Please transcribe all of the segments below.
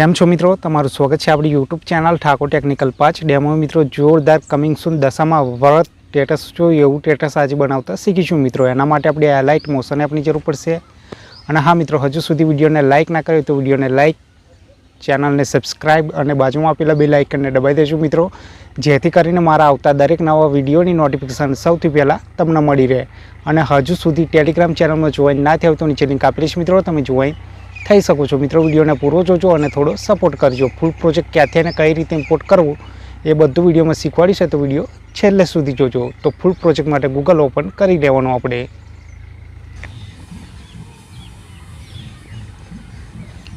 કેમ છો મિત્રો? તમારું સ્વાગત છે આપણી યુટ્યુબ ચેનલ ઠાકોર ટેકનિકલ પાંચ ડેમો મિત્રો જોરદાર કમિંગ સુન દશામાં વર્ત સ્ટેટસ જો એવું સ્ટેટસ આજે બનાવતા શીખીશું મિત્રો. એના માટે આપણે હાઇલાઇટ મોશન એપની જરૂર પડશે. અને હા મિત્રો, હજુ સુધી વિડીયોને લાઇક ના કર્યો તો વિડીયોને લાઇક ચેનલને સબસ્ક્રાઇબ અને બાજુમાં આપેલા બે લાઇકનને દબાઈ દેજો મિત્રો. જેથી કરીને મારા આવતા દરેક નવા વિડીયોની નોટિફિકેશન સૌથી પહેલાં તમને મળી રહે. અને હજુ સુધી ટેલિગ્રામ ચેનલમાં જોઈન ના થયું તો નીચે લિંક આપેલી મિત્રો. તમે જોઈન થઈ શકો છો. મિત્રો, વિડીયોને પૂરો જોજો અને થોડો સપોર્ટ કરજો. ફૂલ પ્રોજેક્ટ ક્યાંથી અને કઈ રીતે ઇમ્પોર્ટ કરવું એ બધું વિડીયોમાં શીખવાડીશ તો વીડિયો છેલ્લે સુધી જોજો. તો ફૂલ પ્રોજેક્ટ માટે ગૂગલ ઓપન કરી લેવાનું આપણે.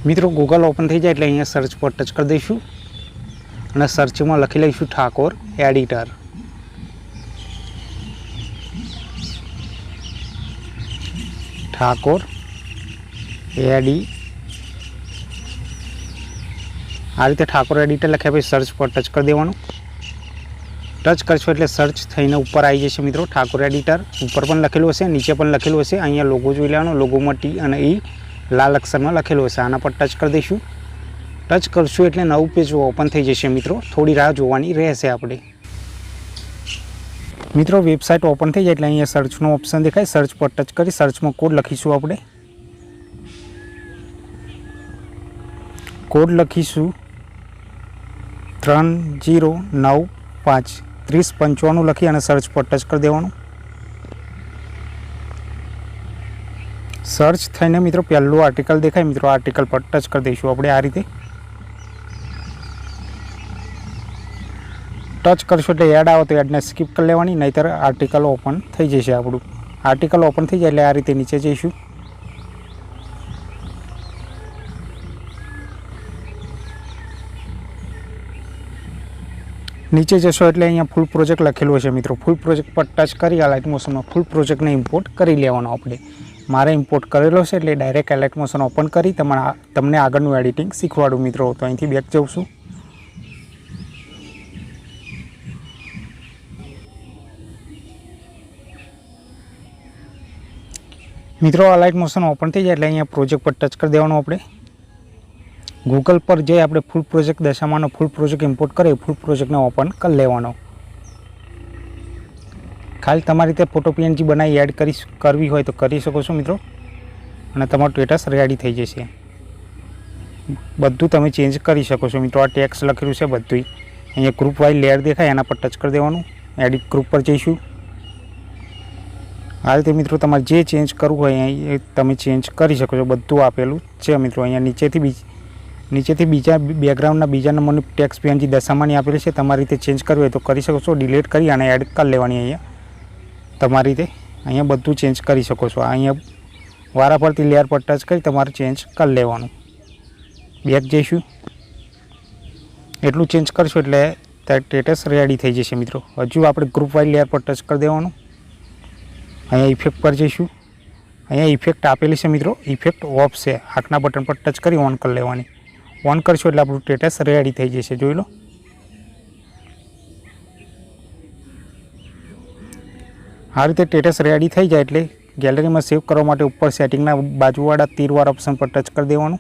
મિત્રો ગૂગલ ઓપન થઈ જાય એટલે અહીંયા સર્ચ પર ટચ કરી દઈશું. અને સર્ચમાં લખી લઈશું ઠાકોર એડિટર ઠાકોર એડી આ રીતે ઠાકોર એડિટર લખ્યા પછી સર્ચ પર ટચ કરી દેવાનું. ટચ કરશો એટલે સર્ચ થઈને ઉપર આવી જશે મિત્રો ઠાકોર એડિટર ઉપર પણ લખેલું હશે, નીચે પણ લખેલું હશે. અહીંયા લોગો જોઈ લેવાનો લોગોમાં ટી અને ઈ લાલ અક્ષરમાં લખેલું હશે. આના પર ટચ કરી દઈશું. ટચ કરશું એટલે નવું પેજ ઓપન થઈ જશે મિત્રો. થોડી રાહ જોવાની રહેશે આપણે. મિત્રો વેબસાઇટ ઓપન થઈ જાય એટલે અહીંયા સર્ચનો ઓપ્શન દેખાય. સર્ચ પર ટચ કરી સર્ચમાં કોડ લખીશું આપણે. કોડ લખીશું. ત્રણ જીરો નવ પાંચ ત્રીસ પંચાણું લખી અને સર્ચ પર ટચ કરી દેવાનું. સર્ચ થઈને મિત્રો પહેલું આર્ટિકલ દેખાય. મિત્રો આર્ટિકલ પર ટચ કરી દઈશું આપણે આ રીતે. ટચ કરશો એટલે એડ આવે તો એડને સ્કીપ કરી લેવાની, નહીંતર આર્ટિકલ ઓપન થઈ જશે આપણું. આર્ટિકલ ઓપન થઈ જાય એટલે આ રીતે નીચે જઈશું. નીચે જશો એટલે અહીંયા ફૂલ પ્રોજેક્ટ લખેલું છે મિત્રો. ફૂલ પ્રોજેક્ટ પર ટચ કરી આ લાઇટ મોશનમાં ફૂલ પ્રોજેક્ટને ઇમ્પોર્ટ કરી લેવાનો આપણે મારે ઇમ્પોર્ટ કરેલો છે એટલે ડાયરેક્ટ મોશન ઓપન કરી તમારા તમને આગળનું એડિટિંગ શીખવાડું મિત્રો. તો અહીંથી બેક જઉં છું. મિત્રો, આ લાઇટ મોશન ઓપન થઈ જાય એટલે અહીંયા પ્રોજેક્ટ પર ટચ કરી દેવાનું આપણે. ગૂગલ પર જઈ આપણે ફૂલ પ્રોજેક્ટ દશામાનો ફૂલ પ્રોજેક્ટ ઇમ્પોર્ટ કરીએ ફૂલ પ્રોજેક્ટને ઓપન કરી લેવાનો. ખાલી તમારી રીતે ફોટો પીએનજી બનાવી એડ કરી કરવી હોય તો કરી શકો છો મિત્રો. અને તમારું સ્ટેટસ રેડી થઈ જશે. બધું તમે ચેન્જ કરી શકો છો મિત્રો. આ ટેક્સ લખેલું છે બધું અહીંયા ગ્રુપ વાઇઝ લેયર દેખાય, એના પર ટચ કરી દેવાનું. એડિટ ગ્રુપ પર જઈશું. આ રીતે મિત્રો તમારે જે ચેન્જ કરવું હોય એ તમે ચેન્જ કરી શકો છો. બધું આપેલું છે મિત્રો. અહીંયા નીચેથી બીજ નીચેથી બીજા બેકગ્રાઉન્ડના બીજા નંબરની ટેક્સ પીએનજી દશામાની આપેલી છે, તમારી રીતે ચેન્જ કરવી હોય તો કરી શકો છો ડિલીટ કરી અને એડ કરી લેવાની અહીંયા. તમારી રીતે અહીંયા બધું ચેન્જ કરી શકો છો. અહીંયા વારા પરથી લેયર પર ટચ કરી તમારે ચેન્જ કરી લેવાનું. બેક જઈશું એટલું ચેન્જ કરશો એટલે સ્ટેટસ રેડી થઈ જશે મિત્રો. હજુ આપણે ગ્રુપ વાઇઝ લેયર પર ટચ કરી દેવાનું. અહીંયા ઇફેક્ટ પર જઈશું અહીંયા ઇફેક્ટ આપેલી છે મિત્રો. ઇફેક્ટ ઓફ છે. આંખના બટન પર ટચ કરી ઓન કરી લેવાની. ઓન કરશો એટલે આપણું સ્ટેટસ રેડી થઈ જશે. જોઈ લો. આ રીતે સ્ટેટસ રેડી થઈ જાય એટલે ગેલેરીમાં સેવ કરવા માટે ઉપર સેટિંગના બાજુવાળા તીરવાળા ઓપ્શન પર ટચ કરી દેવાનું.